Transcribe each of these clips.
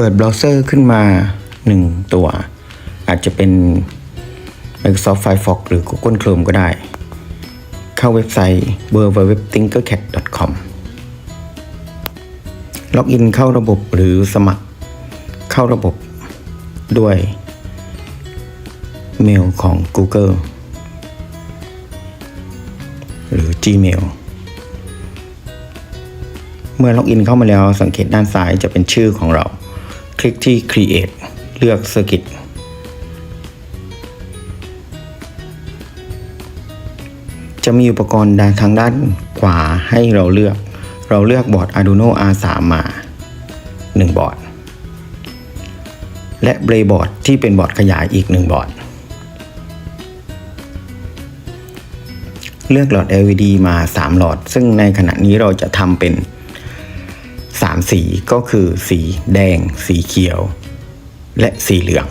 เปิดเบราว์เซอร์ขึ้นมา 1 ตัว อาจจะเป็น Microsoft Firefox หรือ Google Chrome ก็ได้ เข้าเว็บไซต์ www.tinkercad.com ล็อกอินเข้าระบบหรือสมัครเข้าระบบด้วยเมลของ Google หรือ Gmail เมื่อล็อกอินเข้ามาแล้วสังเกตด้านซ้ายจะเป็นชื่อของเรา คลิกที่ Create เลือก Circuit จะมีอุปกรณ์ด้านทางด้านขวาให้เราเลือก เราเลือกบอร์ด Arduino R3 มา 1 บอร์ด และเบรบอร์ดที่เป็นบอร์ดขยายอีก 1 บอร์ด เลือกหลอด LED มา 3 หลอด ซึ่งในขณะนี้เราจะทำเป็น 3 สีก็คือสีแดง สีเขียว และสีเหลือง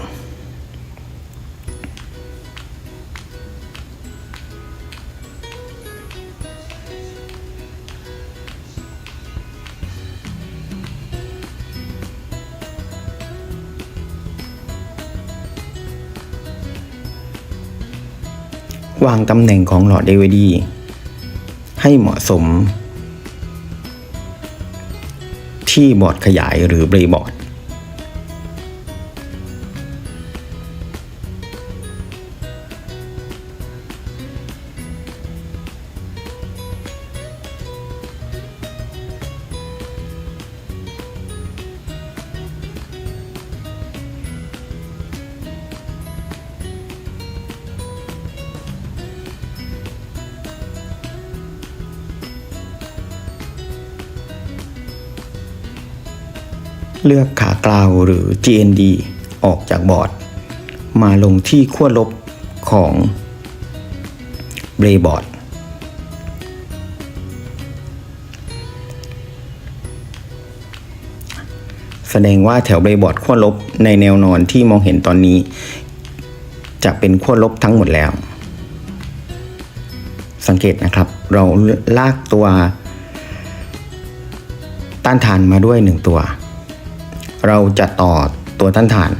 วางตำแหน่งของหลอด LED ให้เหมาะสม ที่บอร์ดขยายหรือเบรบอร์ด เลือกขากลาวหรือ GND ออกจากบอร์ด มาลงที่ขั้วลบของเบรบอร์ดแสดงว่าแถวเบรบอร์ดขั้วลบในแนวนอนที่มองเห็นตอนนี้ จะเป็นขั้วลบทั้งหมดแล้ว สังเกตนะครับ เราลากตัว ต้านทานมาด้วยหนึ่งตัว เราจะต่อตัวต้านทาน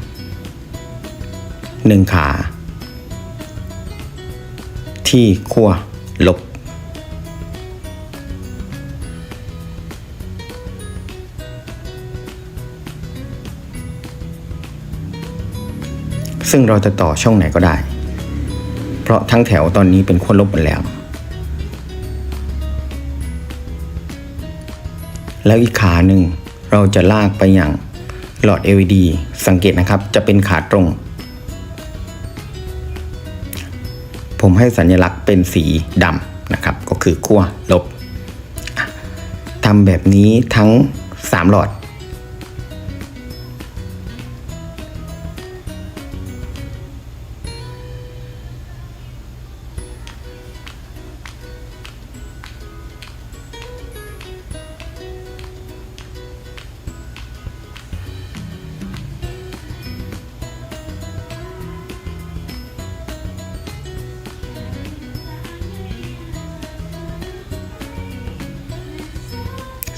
หนึ่งขา ที่ขั้วลบ ซึ่งเราจะต่อช่องไหนก็ได้ เพราะทั้งแถวตอนนี้เป็นขั้วลบหมดแล้วแล้วอีกขาหนึ่งเราจะลากไปอย่าง หลอด LED สังเกตนะครับจะเป็นขาตรง ผมให้สัญลักษณ์เป็นสีดำนะครับ ก็คือขั้วลบทำแบบนี้ทั้ง 3 หลอด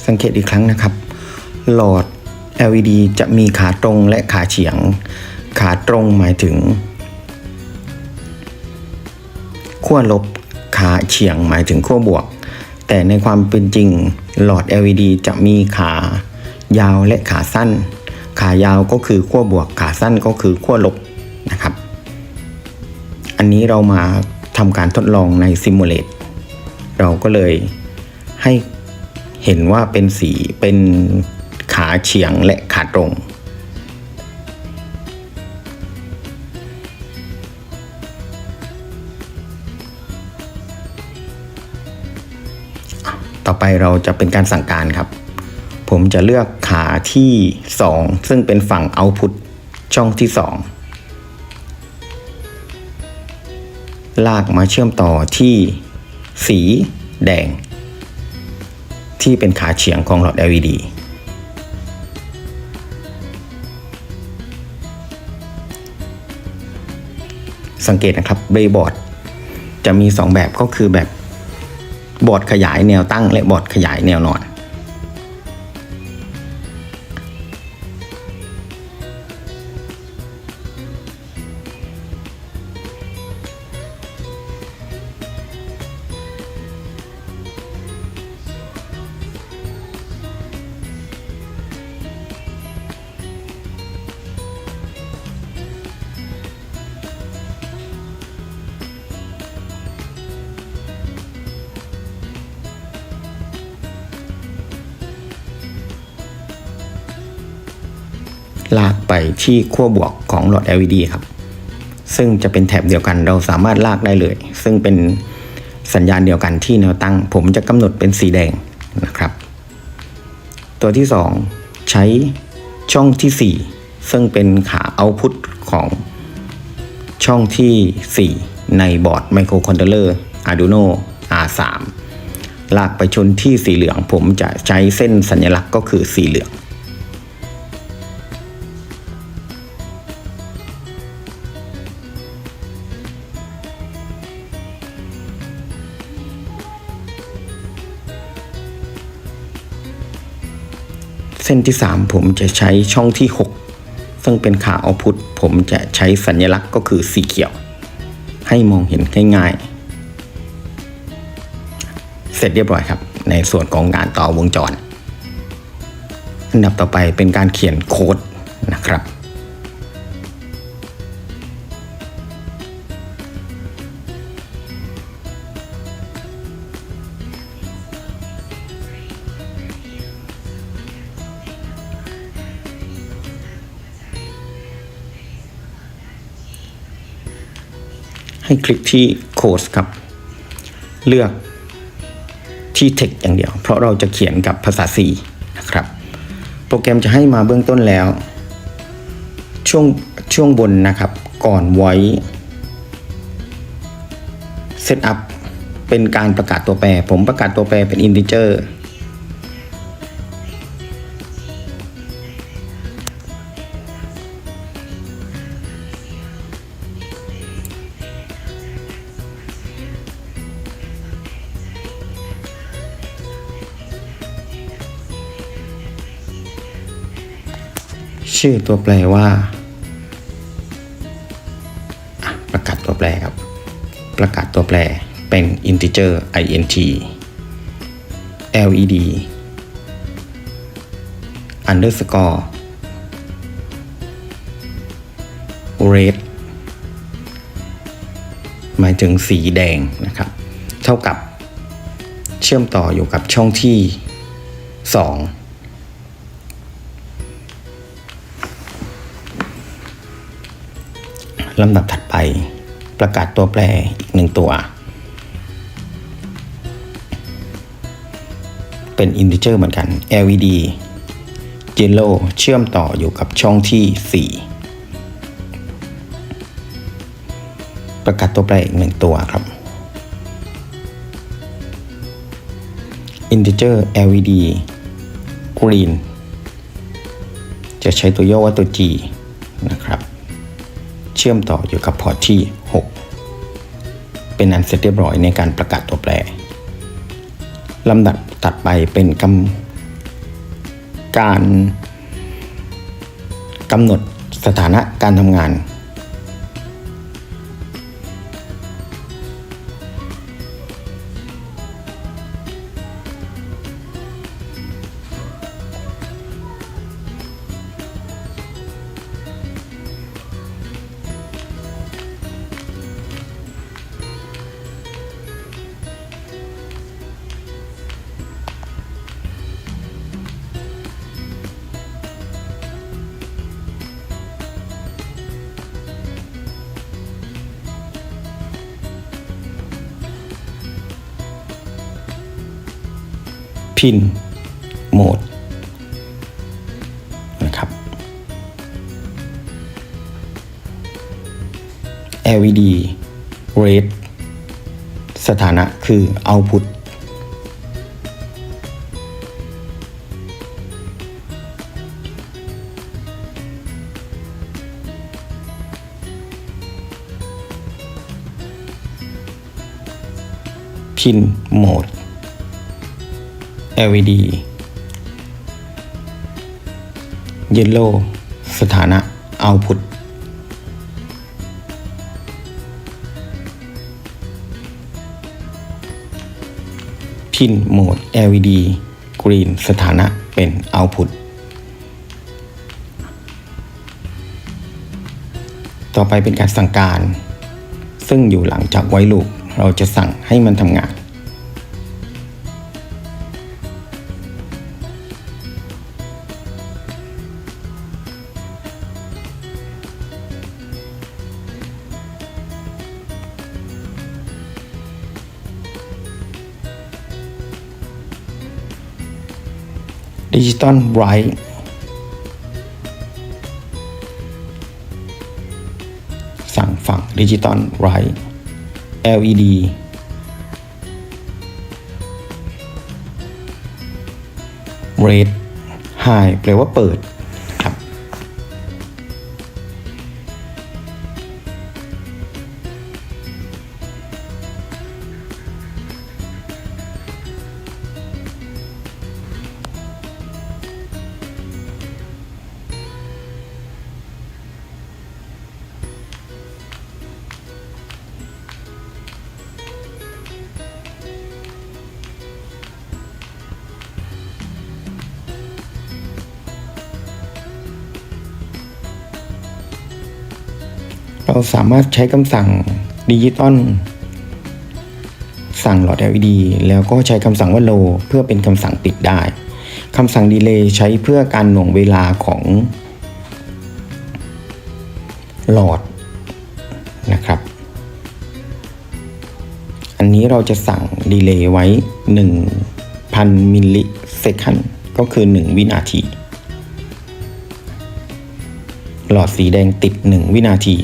สังเกตอีกครั้งนะครับ หลอด LED จะมีขาตรงและขาเฉียง ขาตรงหมายถึงขั้วลบขาเฉียงหมายถึงขั้วบวก แต่ในความเป็นจริงหลอด LED จะมีขายาวและขาสั้น ขายาวก็คือขั้วบวก ขาสั้นก็คือขั้วลบนะครับ อันนี้เรามาทำการทดลองในซิมูเลตเราก็เลยให้ เห็นว่าเป็นสีเป็นขาเฉียงและขาตรง ต่อไปเราจะเป็นการสั่งการครับ ผมจะเลือกขาที่ 2 ซึ่งเป็นฝั่งเอาพุตช่องที่ 2 ลากมาเชื่อมต่อที่สีแดง ที่เป็นขาเฉียงของหลอด LED สังเกตนะครับเบรบอร์ดจะมี 2 แบบก็คือแบบบอร์ดขยายแนวตั้งและบอร์ดขยายแนวนอน ลากไปที่ขั้วบวกของหลอด LED ครับ ซึ่งจะเป็นแถบเดียวกันเราสามารถลากได้เลย ซึ่งเป็นสัญญาณเดียวกันที่แนวตั้ง ผมจะกำหนดเป็นสีแดงนะครับ ตัวที่ 2 ใช้ช่องทีสี่4 ซึ่งเป็นขาเอาพุทของช่องที่ 4 ในบอร์ดไมโครคอนโทรลเลอร์ Arduino R3 ลากไปชนที่สีเหลือง ผมจะใช้เส้นสัญลักษณ์ก็คือสีเหลือง ส้นที่ 3 ผมจะใช้ช่องที่ 6 ซึ่งเป็นขาเอาพุทผมจะใช้สัญลักษณ์ก็คือสีเขียว ให้มองเห็นง่ายๆ เสร็จเรียบร้อยครับ ในส่วนของการต่อวงจร อันดับต่อไปเป็นการเขียนโค้ดนะครับ ให้คลิกที่โค้ดครับ เลือกที่ text อย่างเดียว เพราะเราจะเขียนกับภาษา C นะครับ โปรแกรมจะให้มาเบื้องต้นแล้ว ช่วงช่วงบนนะครับก่อนไว้ Setup เป็นการประกาศตัวแปร ผมประกาศตัวแปรเป็น integer ชื่อตัวแปรว่า ประกาศตัวแปรครับ ประกาศตัวแปรเป็น integer int led underscore red หมายถึงสีแดงนะครับ เท่ากับเชื่อมต่ออยู่กับช่องที่ 2 ลำดับถัดไป ประกาศตัวแปรอีกหนึ่งตัว เป็น integer เหมือนกัน led yellow เชื่อมต่ออยู่กับช่องที่ 4 ประกาศตัวแปรอีกหนึ่งตัวครับ integer led green จะใช้ตัวย่อว่าตัว g นะครับ เชื่อมต่ออยู่กับพอร์ตที่ 6 เป็นอันเสร็จเรียบร้อยในการประกาศตัวแปรลำดับตัดไปเป็นกำการกำหนดสถานะการทำงาน พินโหมดนะครับ LED red สถานะคือ output พินโหมด LED Yellow สถานะ Output พินโหมด LED Green สถานะเป็น Output ต่อไปเป็นการสั่งการ ซึ่งอยู่หลังจากไว้ลูกเราจะสั่งให้มันทำงาน ดิจิตอลไรท์สั่งฝั่งดิจิตอลไรท์ LED red high แปลว่าเปิด เราสามารถใช้คำสั่งดิจิตอลสั่งหลอด LED แล้วก็ใช้คำสั่งว่า low เพื่อเป็นคำสั่งปิดได้คำสั่ง delay ใช้เพื่อการหน่วงเวลาของหลอดนะครับ อันนี้เราจะสั่งดีเลย์ไว้ 1,000 มิลลิเซคันก็คือ 1 วินาที หลอดสีแดงติด 1 วินาที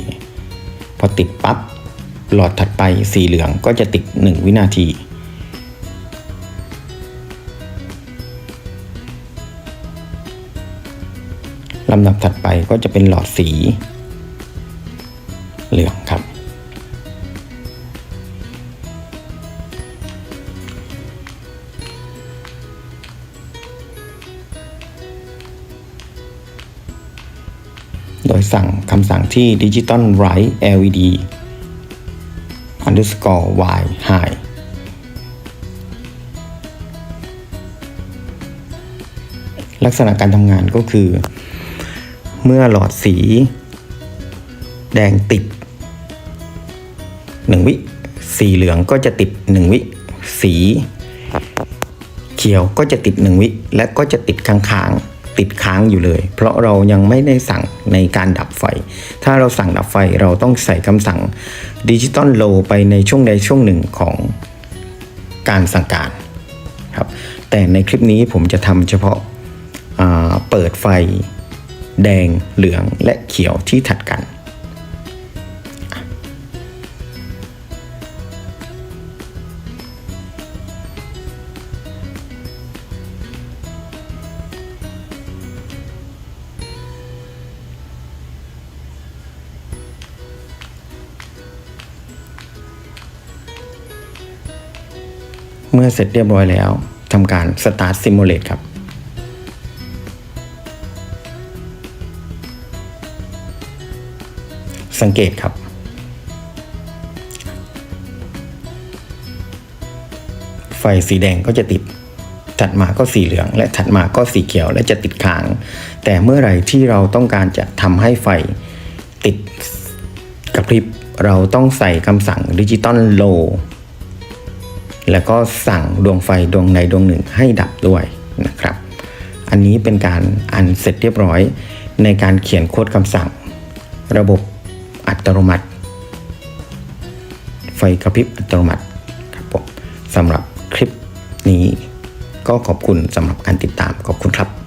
พอติดปั๊บหลอดถัดไปสีเหลืองก็จะติด 1 วินาที ลำดับถัดไปก็จะเป็นหลอดสี เหลืองครับ สั่งคำสั่งที่ Digital Write LED underscore y high ลักษณะการทำงานก็คือ เมื่อหลอดสี แดงติด 1 วิ สีเหลืองก็จะติด 1 วิ สี เขียวก็จะติด 1 วิ และก็จะติดค้างๆ ติดค้างอยู่เลย เพราะเรายังไม่ได้สั่งในการดับไฟ ถ้าเราสั่งดับไฟเราต้องใส่คำสั่งดิจิตอลโลไปในช่วงใดช่วงหนึ่งของการสั่งการครับแต่ในคลิปนี้ผมจะทำเฉพาะาเปิดไฟ แดงเหลืองและเขียวที่ถัดกัน มื่อเสร็จเรียบร้อยแล้วทำการ Start Simulate ครับ สังเกตครับ ไฟสีแดงก็จะติด ถัดมาก็สีเหลือง และถัดมาก็สีเขียวและจะติดค้าง แต่เมื่อไหร่ที่เราต้องการจะทำให้ไฟติดกระพริบ เราต้องใส่คำสั่งดิจิตอลโล แล้วก็สั่งดวงไฟดวงใดดวงหนึ่งให้ดับด้วยนะครับ อันนี้เป็นการอันเสร็จเรียบร้อย ในการเขียนโค้ดคำสั่ง ระบบอัตโนมัติ ไฟกระพริบอัตโนมัติครับผมสำหรับคลิปนี้ก็ขอบคุณสำหรับการติดตามขอบคุณครับ